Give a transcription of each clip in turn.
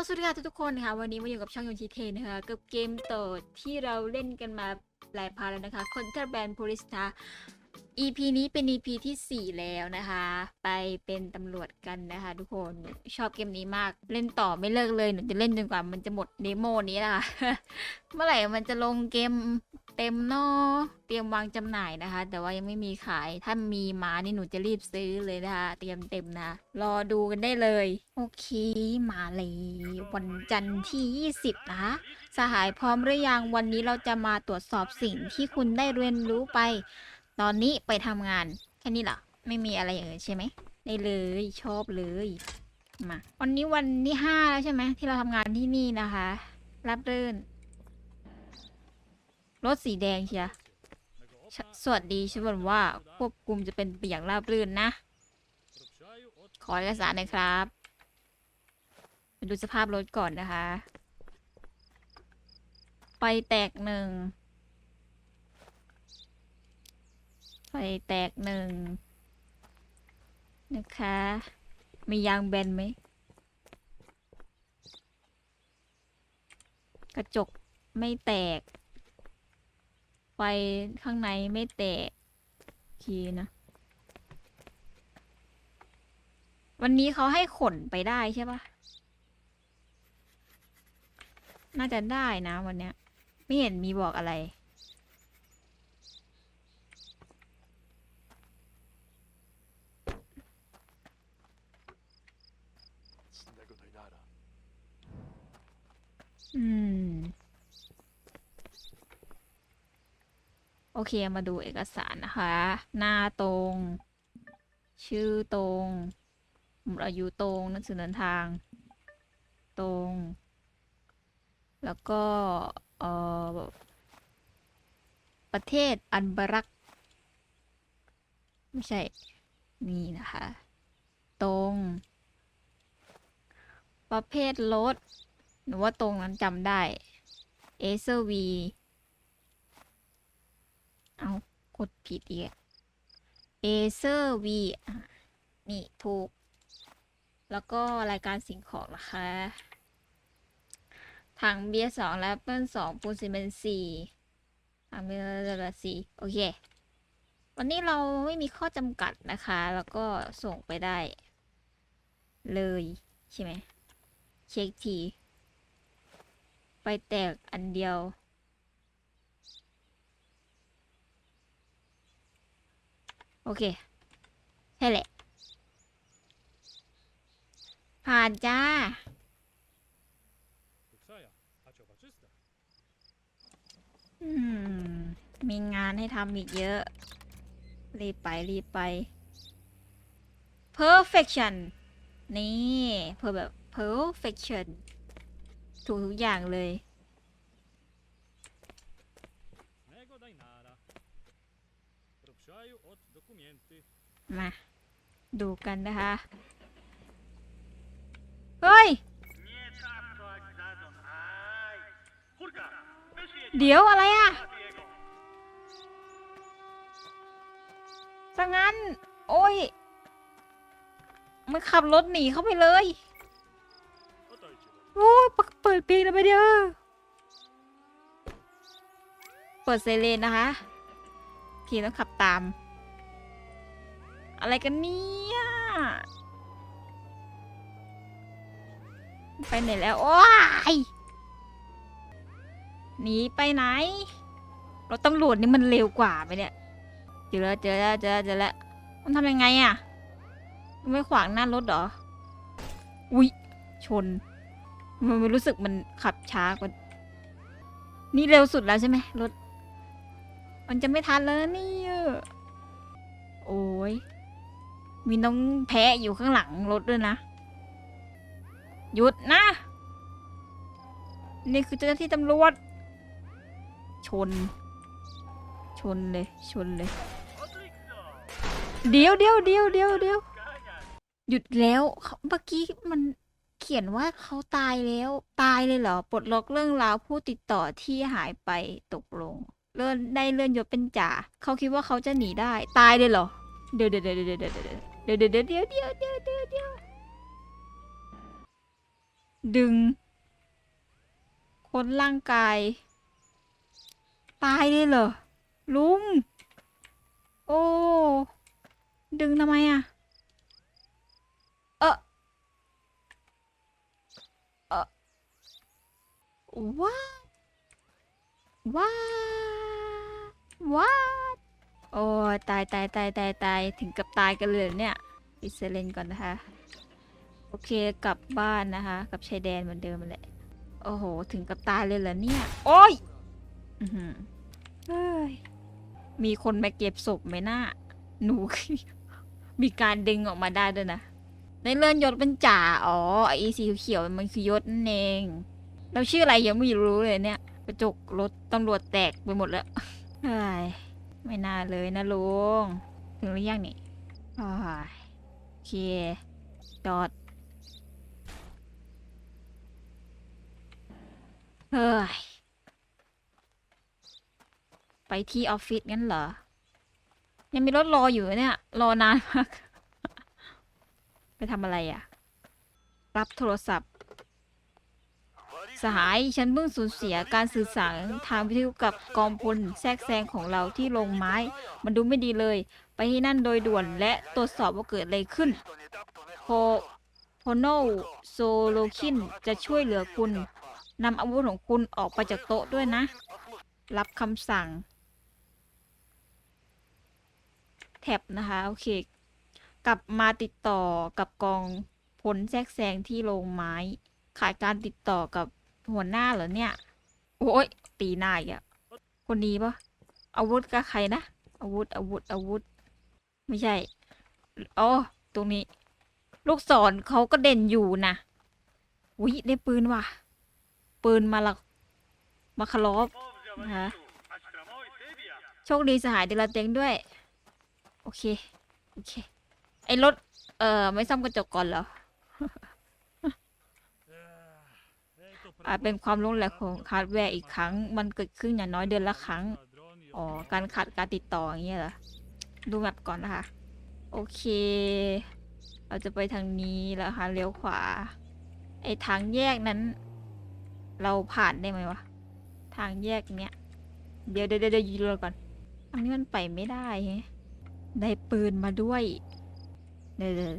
ลสวัสดีค่ะทุกๆคนค่ะ วันนี้มาอยู่กับช่องยงชีเทนนะคะกับเกมโตดที่เราเล่นกันมาหลายพาร์ทแล้วนะคะ Contraband Police Star EP นี้เป็น EP ที่ 4 แล้วนะคะ ไปเป็นตำรวจกันนะคะทุกคนชอบเกมนี้มากเล่นต่อไม่เลิกเลยหนูจะเล่นจนกว่ามันจะหมดเดโมนี้นะคะ เมื่อไหร่มันจะลงเกมเต็มเนอะเตรียมวางจำหน่ายนะคะ แต่ว่ายังไม่มีขายถ้ามีมานี่หนูจะรีบซื้อเลยนะคะ เตรียมเต็มนะ รอดูกันได้เลย โอเค มาเลยวันจันทร์ที่ 20 นะคะสหายพร้อมหรือยังวันนี้เราจะมาตรวจสอบสิ่งที่คุณได้เรียนรู้ไป ตอนนี้ไปทำงาน แค่นี้เหรอ ไม่มีอะไรอื่นใช่ไหมได้เลยชอบเลยมาวันนี้วันที่ห้าแล้วใช่ไหมที่เราทำงานที่นี่นะคะ รับรื่นรถสีแดงเชียสวัสดีฉันบอว่าควบคุมจะเป็นไปอย่างราบรื่นนะ ขอเอกสารหน่อยครับดูสภาพรถก่อนนะคะไฟแตกหนึ่ง ไฟ แตกหนึ่งนะคะ มียางแบนไหม กระจกไม่แตก ไฟข้างในไม่แตกโอเคนะ วันนี้เขาให้ขนไปได้ใช่ปะน่าจะได้นะวันเนี้ย ไม่เห็นมีบอกอะไร ในก็ได้ละ อืม โอเคมาดูเอกสารนะคะ หน้าตรง ชื่อตรงอายุตรงหนังสือเดินทาง ตรง แล้วก็ เออประเทศอันบรัก ไม่ใช่ นี่นะคะ ตรง ประเภทรถ หนูว่าตรงนั้นจำได้ Acer V เอากดผิดอีก Acer V อะนี่ถูก แล้วก็รายการสิ่งของนะคะถังเบียร์สองและเปิ้ลสองปูนซีเมนต์สี่ถังเบียร์สี่โอเค วันนี้เราไม่มีข้อจำกัดนะคะ แล้วก็ส่งไปได้ เลย ใช่ไหม เช็คที ไปแตกอันเดียว โอเค ใช่แหละ ผ่านจ้า อืม มีงานให้ทำอีกเยอะ รีบไป รีบไป perfection นี่ เพอแบบ perfection ถูกทุกอย่างเลย มา ดูกันนะคะ เฮ้ย เดี๋ยวอะไรอะถ้างั้น โอ้ย มันขับรถหนีเข้าไปเลย โอ้เปิดเพลงแล้วไปเด้อเปิดไซเรนนะคะพีต้องขับตาม อะไรกันเนี่ยไปไหนแล้ว โอ้ยหนีไปไหนรถตำรวจนี่มันเร็วกว่าไปเนี่ย เจอแล้วเจอแล้วเจอแล้วเจอแล้วมันทำยังไงอะมันไม่ขวางหน้ารถเหรอ อุ๊ย ชน มันรู้สึกมันขับช้ากว่า นี่เร็วสุดแล้วใช่ไหมรถ มันจะไม่ทันแล้วนะเนี่โอ้ย มีน้องแพะอยู่ข้างหลังรถด้วยนะ หยุดนะ นี่คือเจ้าหน้าที่ตำรวจ ชน ชนเลย ชนเลย เดี๋ยวเดี๋ยวเดี๋ยวเดี๋ยวเดี๋ยวหยุดแล้วเขาเมื่อกี้มัน ขียนว่าเขาตายแล้ว ตายเลยเหรอ ปลดล็อกเรื่องราวผู้ติดต่อที่หายไปตกลง เลื่อนได้เลื่อนยศเป็นจ่าเขาคิดว่าเขาจะหนีได้ ตายเลยเหรอ เดี๋ยวเดี๋ยวเดี๋ยวเดี๋ยวเดี๋ยวเดี๋ยวเดี๋ยวเดี๋ยวเดี๋ยวเดี๋ยวเดี๋ยวเดี๋ยวเดี๋ยวดึง คนร่างกาย ตายเลยเหรอ ลุง โอ้ ดึงทำไมอะเออเออ ว้าว้าว้าโอ้ตายตายตายตายตายถึงกับตายกันเลยเนี่ยปิดเซเลนก่อนนะคะ โอเคกลับบ้านนะคะ กับชายแดนเหมือนเดิมแหละ โอ้โห ถึงกับตายเลยเหรอเนี่ย โอ้ยอือหือเฮ้ยมีคนมาเก็บศพไหมหน้า หนู มีการดึงออกมาได้ด้วยนะ ในเลื่อนยศเป็นจ่า อ๋อไอ้สีเขียวมันคือยศนั่นเอง เราชื่ออะไรยังไม่รู้เลยเนี่ย กระจกรถตำรวจแตกไปหมดแล้วเฮ้ยไม่น่าเลยนะลุงถึงหรือยังนี่อ้ายโอเคจอดเฮ้ยไปที่ออฟฟิศงั้นเหรอ ยังมีรถรออยู่เนี่ย รอนานมาก ไปทำอะไรอะ่ะ รับโทรศัพท์ สหาย ฉันเพิ่งสูญเสียการสื่อสารทางวิทยุกับกองพลแทรกแซงของเราที่ลงไม้ มันดูไม่ดีเลย ไปที่นั่นโดยด่วนและตรวจสอบว่าเกิดอะไรขึ้นโพโพโนโซโลคินจะช่วยเหลือคุณนำอาวุธของคุณออกไปจากโต๊ะด้วยนะ รับคำสั่ง แท็บนะคะ โอเค กลับมาติดต่อกับกองพลแทรกแซงที่โรงไม้ ขาดการติดต่อกับ หัวหน้าเหรอเนี่ย โอ้ยตีนายอะคนนี้ปะอาวุธกับใครนะ อาวุธ อาวุธ อาวุธ ไม่ใช่อ๋อตรงนี้ ลูกศรเขาก็เด่นอยู่นะวิได้ปืนว่ะ ปืนมาละมาคลอบนะะโชคดีสหายเดลเต็งด้วย โอเค โอเค ไอรถ เอ่อ ไม่ซ่อมกระจกก่อนเหรอ อาจเป็นความล้มเหลวของฮาร์ดแวร์อีกครั้ง มันเกิดขึ้นอย่างน้อยเดือนละครั้ง อ๋อ การขาดการติดต่ออย่างเงี้ยเหรอ ดูแมปก่อนนะคะ โอเค เราจะไปทางนี้แล้วค่ะเลี้ยวขวา ไอ้ทางแยกนั้น เราผ่านได้ไหมวะ ทางแยกเนี้ย เดี๋ยวเดี๋ยวเดี๋ยวยวยืนก่อนทางนี้มันไปไม่ได้แฮะได้ปืนมาด้วยเดี๋ยวเดี๋ยว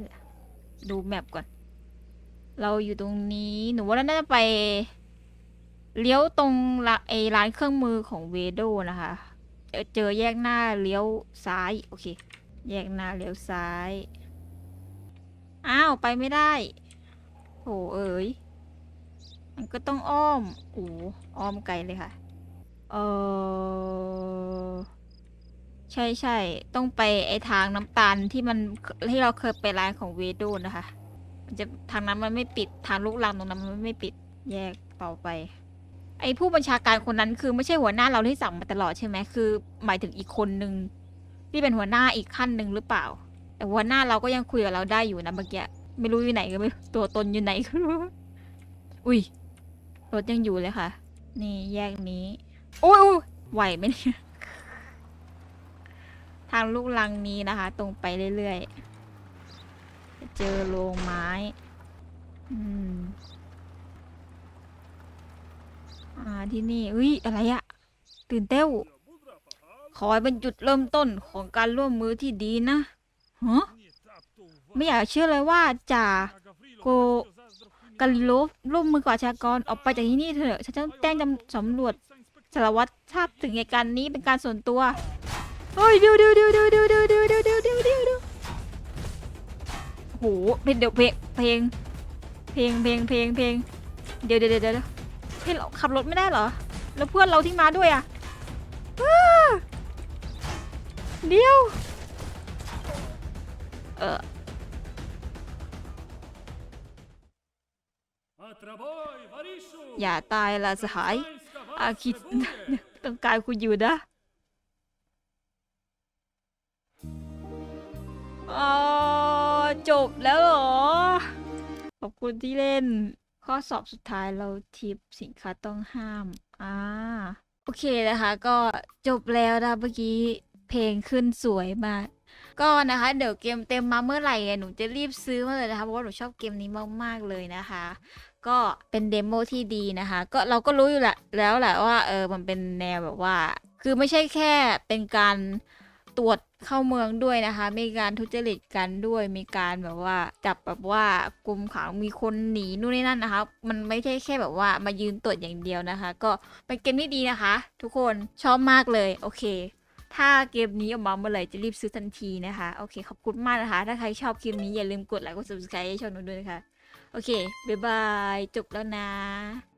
ดูแมปก่อน เราอยู่ตรงนี้ หนูว่าน่าจะไป เลี้ยวตรงละไอร้านเครื่องมือของเวโดนะคะ เจอแยกหน้าเลี้ยวซ้าย โอเค แยกหน้าเลี้ยวซ้าย อ้าว ไปไม่ได้โถเอ๋ย มันก็ต้องอ้อมโอ้อ้อมไกลเลยค่ะ เออ ใช่ใช่ต้องไปไอทางน้ำตาลที่มันที่เราเคยไปร้านของเวโดนะคะ มันจะทางนั้นมันไม่ปิดทางลูกลังตรงนั้นมันไม่ปิดแยกต่อไป ไอผู้บัญชาการคนนั้นคือไม่ใช่หัวหน้าเราที่สั่งมาตลอดใช่ไหมคือ หมายถึงอีกคนนึงที่เป็นหัวหน้าอีกขั้นหนึ่งหรือเปล่า แต่หัวหน้าเราก็ยังคุยกับเราได้อยู่นะเมื่อกี้ไม่รู้อยู่ไหนก็ไม่ตัวตนอยู่ไหนก็ไม่รู้อุ้ยรถยังอยู่เลยค่ะ นี่แยกนี้อุ้ยอุ้ยไหวไหมเนี่ยทางลูกลังนี้นะคะ ตรงไปเรื่อยๆเจอโรงไม้ อืม อ่าที่นี่อุ้ยอะไรอะตื่นเต้วขอให้เป็นจุดเริ่มต้นของการร่วมมือที่ดีนะฮะไม่อยากเชื่อเลยว่าจ่าโกกาลิโลฟร่วมมือกับอาชญากรออกไปจากที่นี่เถอะฉันจะแจ้งจำสำรวจสารวัตรทราบถึงเหตุการณ์นี้เป็นการส่วนตัวเฮ้ยเดี๋ยวเดี๋ยวเดี๋ยวเดี๋ยวเดี๋ยวเดี๋ยวเดี๋ยวเดี๋ยวเดี๋ยวเดี๋ยวเดี๋ยวเดี๋ยวโหเป็นเดี๋ยวเพลงเพลงเพลงเพลงเพลงเพลงเดี๋ยวเดี๋ยวเดี๋ยว เดี๋ยวเฮ้เราขับรถไม่ได้เหรอ แล้วเพื่อนเราที่มาด้วยอะเดียว เอออย่าตายละสหาย อาคิดต้องการคุณอยู่นะอ๋อจบแล้วเหรอ ขอบคุณที่เล่น ข้อสอบสุดท้ายเราทิปสินค้าต้องห้าม อ่า โอเคนะคะ ก็จบแล้วนะเมื่อกี้เพลงขึ้นสวยมาก ก็นะคะ เดี๋ยวเกมเต็มมาเมื่อไหร่หนูจะรีบซื้อมาเลยนะคะ เพราะว่าหนูชอบเกมนี้มากๆเลยนะคะ ก็เป็นเดโมที่ดีนะคะ ก็เราก็รู้อยู่แหละแล้วแหละว่าเออมันเป็นแนวแบบว่า คือไม่ใช่แค่เป็นการ ตรวจเข้าเมืองด้วยนะคะ มีการทุจริตกันด้วย มีการแบบว่าจับแบบว่ากลุ่มขังมีคนหนีนู่นนี่นั่นนะคะ มันไม่ใช่แค่แบบว่ามายืนตรวจอย่างเดียวนะคะ ก็เป็นเกมที่ดีนะคะ ทุกคนชอบมากเลยโอเค ถ้าเกมนี้ออกมาเมื่อไหร่จะรีบซื้อทันทีนะคะโอเคขอบคุณมากนะคะ ถ้าใครชอบคลิปนี้อย่าลืมกดไลค์กด subscribe ให้ช่องหนูด้วยนะคะโอเคบ๊ายบายจบแล้วนะ